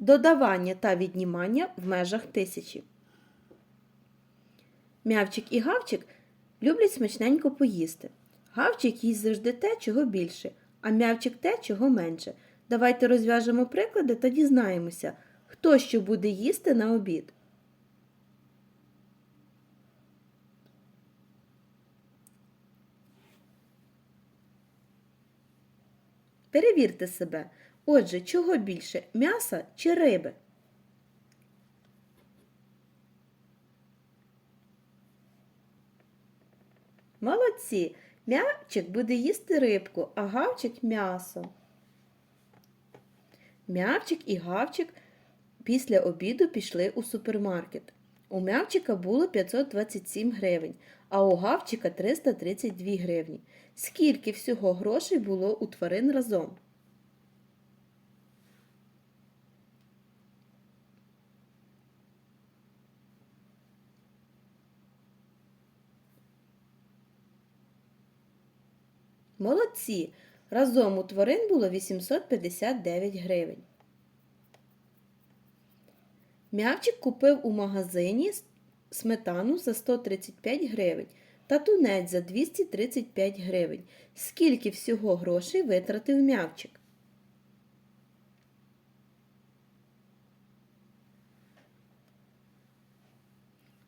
додавання та віднімання в межах тисячі. Мявчик і гавчик люблять смачненько поїсти. Гавчик їсть завжди те, чого більше, а мявчик те, чого менше. Давайте розв'яжемо приклади та дізнаємося, хто що буде їсти на обід. Перевірте себе. Отже, чого більше м'яса чи риби? Молодці! М'явчик буде їсти рибку, а гавчик м'ясо. М'явчик і гавчик після обіду пішли у супермаркет. У м'явчика було 527 гривень, а у гавчика 332 гривні. Скільки всього грошей було у тварин разом? Молодці! Разом у тварин було 859 гривень. М'явчик купив у магазині сметану за 135 гривень та тунець за 235 гривень. Скільки всього грошей витратив м'явчик?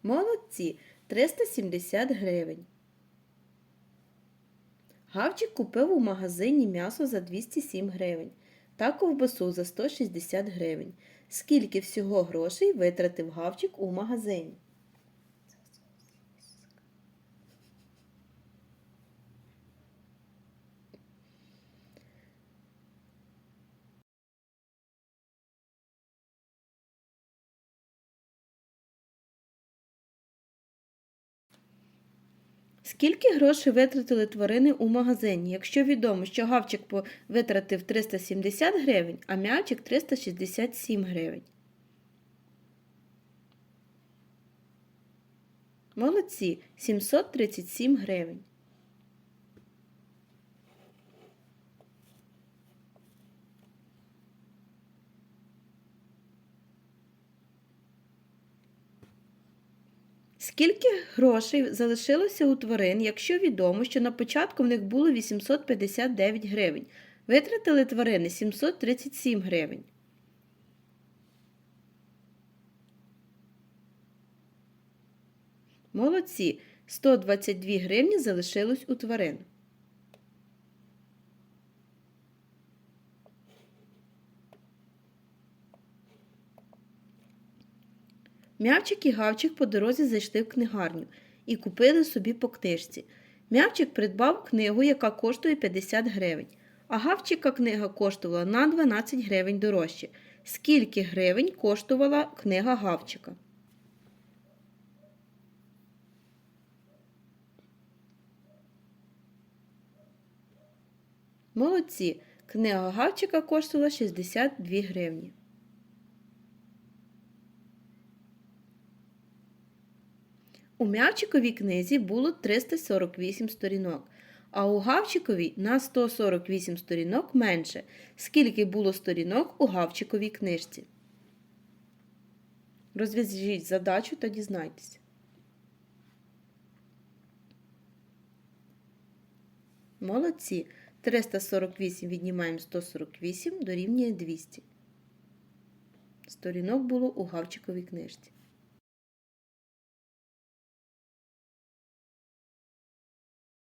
Молодці 370 гривень. Гавчик купив у магазині м'ясо за 207 гривень та ковбасу за 160 гривень. Скільки всього грошей витратив гавчик у магазині? Скільки грошей витратили тварини у магазині, якщо відомо, що гавчик витратив 370 гривень, а м'ячик 367 гривень? Молодці 737 гривень. Скільки грошей залишилося у тварин, якщо відомо, що на початку в них було 859 гривень? Витратили тварини 737 гривень. Молодці. 122 гривні залишилось у тварин. М'явчик і гавчик по дорозі зайшли в книгарню і купили собі по книжці. М'явчик придбав книгу, яка коштує 50 гривень, а гавчика книга коштувала на 12 гривень дорожче. Скільки гривень коштувала книга гавчика? Молодці. Книга гавчика коштувала 62 гривні. У м'явчиковій книзі було 348 сторінок, а у гавчиковій на 148 сторінок менше. Скільки було сторінок у гавчиковій книжці? Розв'яжіть задачу та дізнайтеся. Молодці. 348 віднімаємо 148 дорівнює 200. Сторінок було у гавчиковій книжці.